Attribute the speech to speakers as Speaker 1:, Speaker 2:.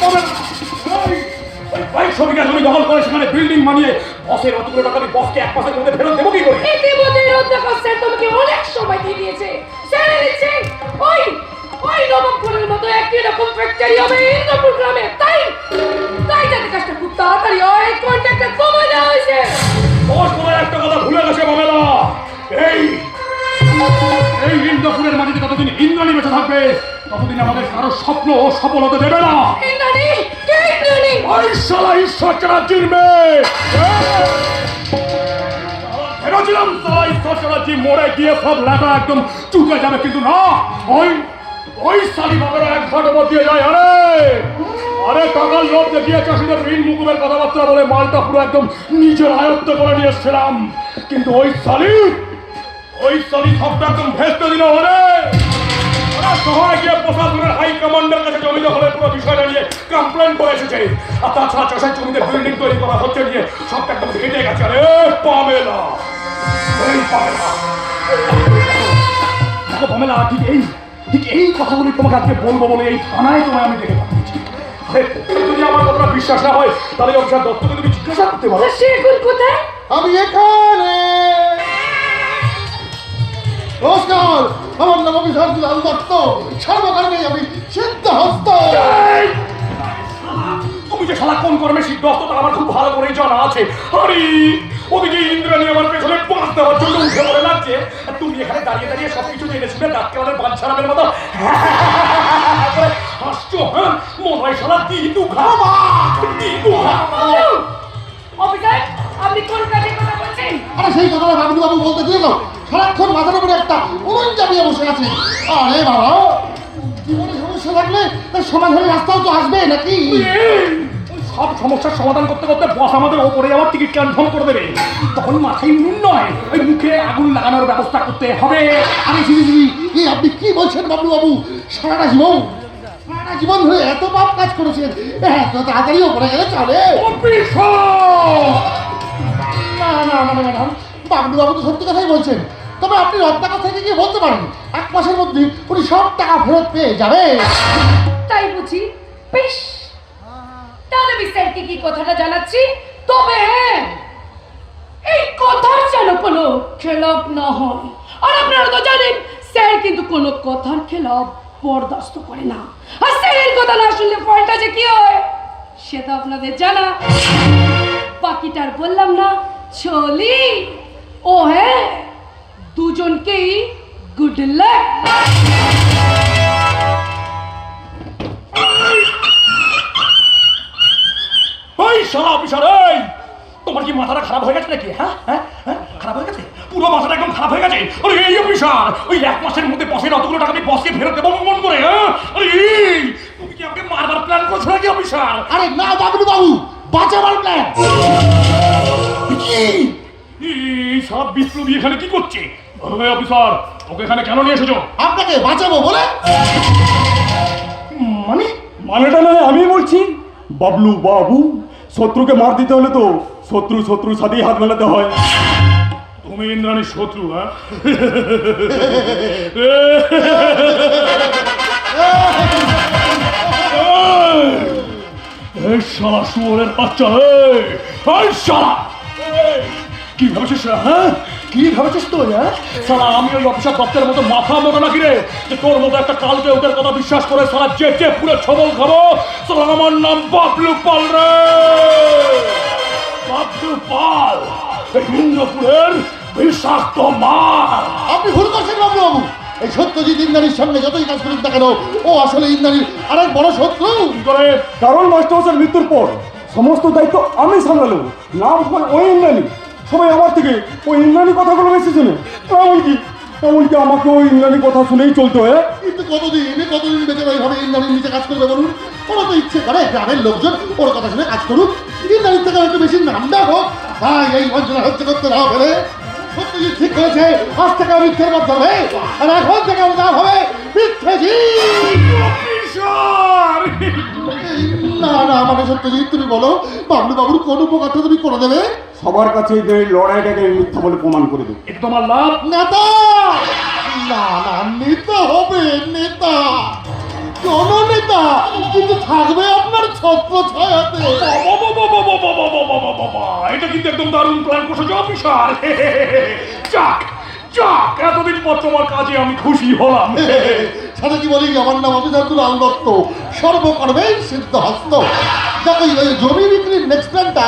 Speaker 1: পাবে না জমি দখল করে সেখানে বিল্ডিং বানিয়ে বসের অতগুলো টাকা আমি বসকে এক মাসের মধ্যে ফেরত দেবো কি করে?
Speaker 2: ইতিমধ্যে অধ্যক্ষ স্যার তোমাকে অনেক সময় দিয়ে দিয়েছে। স্যার দিচ্ছে। ওই ওই নবাবপুরের মতো একই রকম ফ্যাক্টরি হবে ইন্দ্রপুর গ্রামে। তাই তাই যাতে কাজটা খুব তাড়াতাড়ি হয় কন্ট্রাক্টটা কমে দেওয়া হয়েছে।
Speaker 1: বস তোমার একটা কথা ভুলে গেছে বাবেলা। এই এই ইন্দ্রপুরের মাটিতে যতদিন ইন্দ্রাণী বেঁচে থাকবে? ততদিন আমাদের কারও স্বপ্ন ও সফল হতে দেবে না। শালা ঈশ্বর চ্যাটার্জির মেয়ে ভেবেছিলাম শালা ঈশ্বর চ্যাটার্জি মরে গিয়ে সব লেখা একদম চুকে যাবে কিন্তু না। ওই ওই শালি বাবেরা এক ঘণ্টা দিয়ে যায়। আরে আরে টাকার লোভ দেখিয়ে চাষিদের ঋণ মুকুবের কথাবার্তা বলে মালটা পুরো একদম নিজের আয়ত্ত করে নিয়ে এসছিলাম। কিন্তু ওই শালি ওই শালি সবটা একদম ভেস্তে দিল ওরে শহরে গিয়ে প্রশাসনের হাই কমান্ডার কাছে জমি দখলের পুরো বিষয়টা নিয়ে কমপ্লেন করে এসেছে। আর তাছাড়া চাষের জমিতে বিল্ডিং তৈরি করা হচ্ছে নিয়ে সবটা একদম ঘেটে গেছে। আরে পামেলা। এই পামেলা। দেখো পামেলা ঠিক এই ঠিক এই কথাগুলি তোমাকে আজকে বলব বলে এই থানায় তোমায় আমি ডেকে পাঠিয়েছি। যদি আমার কথাটা বিশ্বাস না হয় তাহলে অফিসার দত্তকে তুমি জিজ্ঞাসা করতে পারো।
Speaker 2: সে কোন কোথায়?
Speaker 3: আমি এখানে। নমস্কার। আমার নাম অভিষেক লাল দত্ত সর্বকারণে আমি সিদ্ধহস্ত!
Speaker 1: তুমি যে শালা কোন কর্মে সিদ্ধস্ত তা আমার খুব ভালো করেই জানা আছে। আরে ওদিকে ইন্দ্রাণী আমার পেছনে পাঁচ দেওয়ার জন্য উঠে পড়ে লাগছে। আর তুমি এখানে দাঁড়িয়ে দাঁড়িয়ে সব কিছু জেনে শুনে ডাক্তার আমাদের বাচ্চারামের মতো। করে হাসছো হ্যাঁ? মনে হয় শালা দিদু খাবা দিদু খাবা
Speaker 2: অফিসার আপনি কোন কাজের কথা বলছেন?
Speaker 3: আরে সেই কথাটা বাবু বাবু বলতে দিয়ে সারাক্ষণ মাথার উপরে একটা উনুন চাপিয়ে বসে আছে। আরে বাবা জীবনে সমস্যা থাকলে তার সমাধানের রাস্তাও তো আসবে নাকি?
Speaker 1: সব সমস্যার সমাধান করতে করতে বস আমাদের ওপরে আমার টিকিট কনফার্ম করে দেবে। তখন মাথায় নুন নয় ওই মুখে আগুন লাগানোর ব্যবস্থা করতে হবে।
Speaker 3: আরে জি জি এই আপনি কি বলছেন বাবু বাবু সারাটা জীবন সারাটা জীবন ধরে এত পাপ কাজ করেছেন এত তাড়াতাড়িও পড়ে গেলে চলে। না না না ম্যাডাম বাবলু বাবু তো সত্যি কথাই বলছেন। তবে আপনি রত্নাকর থেকে গিয়ে বলতে পারেন, এক মাসের মধ্যে উনি সব টাকা ফেরত পেয়ে যাবে।
Speaker 2: তাই বুঝি? বেশ। তাহলে আমি স্যারকে কি কথাটা জানাচ্ছি? তবে হ্যাঁ এই কথার যেন কোনো খেলাপ না হয়। আর আপনারা তো জানেন, স্যার কিন্তু কোনো কথার খেলাপ বরদাস্ত করে না। আর স্যারের কথা না শুনলে ফলটা যে কি হয় সে তো আপনাদের জানা। বাকিটা আর বললাম না, চলি। ও হ্যাঁ দুজনকেই গুড লাক
Speaker 1: ওই শালা অফিসার এই! তোমার কি মাথাটা খারাপ হয়ে গেছে নাকি? হ্যাঁ? হ্যাঁ? হ্যাঁ? খারাপ হয়ে গেছে? পুরো মাথাটা একদম খারাপ হয়ে গেছে? ওই এই অফিসার ওই এক মাসের মধ্যে বসের অতগুলো টাকা আমি বসকে ফেরত দেবো মন করে হ্যাঁ? ওই তুমি কি আমাকে মারবার প্ল্যান করছ নাকি অফিসার?
Speaker 3: আরে না বাবলু বাবু বাঁচাবার প্ল্যান
Speaker 1: কি এই সব বিপ্লবী এখানে কি করছে? ওই অফিসার ওকে এখানে কেন নিয়ে এসেছ?
Speaker 3: আপনাকে বাঁচাবো বলে?
Speaker 1: মানে?
Speaker 4: মানেটা নয় আমি বলছি। বাবলু বাবু শত্রুকে মার দিতে হলে তো শত্রু শত্রুর সাথেই হাত মেলাতে হয়।
Speaker 1: তুমি ইন্দ্রাণীর শত্রু হ্যাঁ? এই শালা শুয়োরের বাচ্চা এই এই শালা! কি ভাবছিস হ্যাঁ? কি ভাবছিস তুই হ্যাঁ? শালা আমি ওই অফিসার দপ্তরের মতো মাথা মতো নাকি রে? যে তোর মতো একটা কালকে ওদের কথা বিশ্বাস করে সারা যে যে পুরো ছবল খাব? শালা আমার নাম বাবলু পাল রে! বাবলু পাল এই ইন্দ্রপুরের বিষাক্ত মাল।
Speaker 3: আপনি ভুল করছেন বাবলু বাবু এই সত্যজিৎ ইন্দ্রাণীর সামনে যতই কাজ করুন না কেন ও আসলে ইন্দ্রাণীর আরেক বড় শত্রু।
Speaker 1: করে?
Speaker 4: কারণ মাস্টার মৃত্যুর পর সমস্ত দায়িত্ব আমি সামলালো নাম ওই ইন্দ্রাণী। সবাই আমার থেকে ওই ইন্দ্রাণী কথাগুলো বেশি শুনে। এমনকি এমনকি আমাকে ওই ইন্দ্রাণী কথা শুনেই চলতে হয়।
Speaker 3: কিন্তু কতদিন কতদিন বেচারা এইভাবে ইন্দ্রাণীর নিচে কাজ করবে বলুন? ওরা তো ইচ্ছে করে গ্রামের লোকজন ওর কথা শুনে কাজ করুক। ইন্দ্রাণীর থেকে একটু বেশি নামটা হোক। তাই এই বঞ্চনা হচ্ছে করতে না ফেলে সত্যজিৎ ঠিক করেছে আজ থেকে মিথ্যের মাধ্যমে আর এখন থেকে আমার নাম হবে মিথ্যেজিৎ না না মানে সত্যজিৎ তুমি বলো বাবলু বাবুর কোন উপকারটা তুমি করে দেবে?
Speaker 4: সবার কাছে এই লড়াইটাকে মিথ্যা বলে প্রমাণ করে দেবো।
Speaker 1: এটা তোমার লাভ।
Speaker 3: নেতা! না না নেতা হবে নেতা। জননেতা কিন্তু থাকবে আপনার ছত্র ছায়াতে।
Speaker 1: এটা কিন্তু একদম দারুণ প্ল্যান করছ অফিসার। যাক যাক এতদিন পর তোমার কাজে আমি খুশি হলাম।
Speaker 3: সাথে কি বলি? আমার নাম অফিসার দুলাল দত্ত সর্বকর্মে সিদ্ধ হস্ত দেখো এই জমি বিক্রির নেক্সট প্ল্যানটা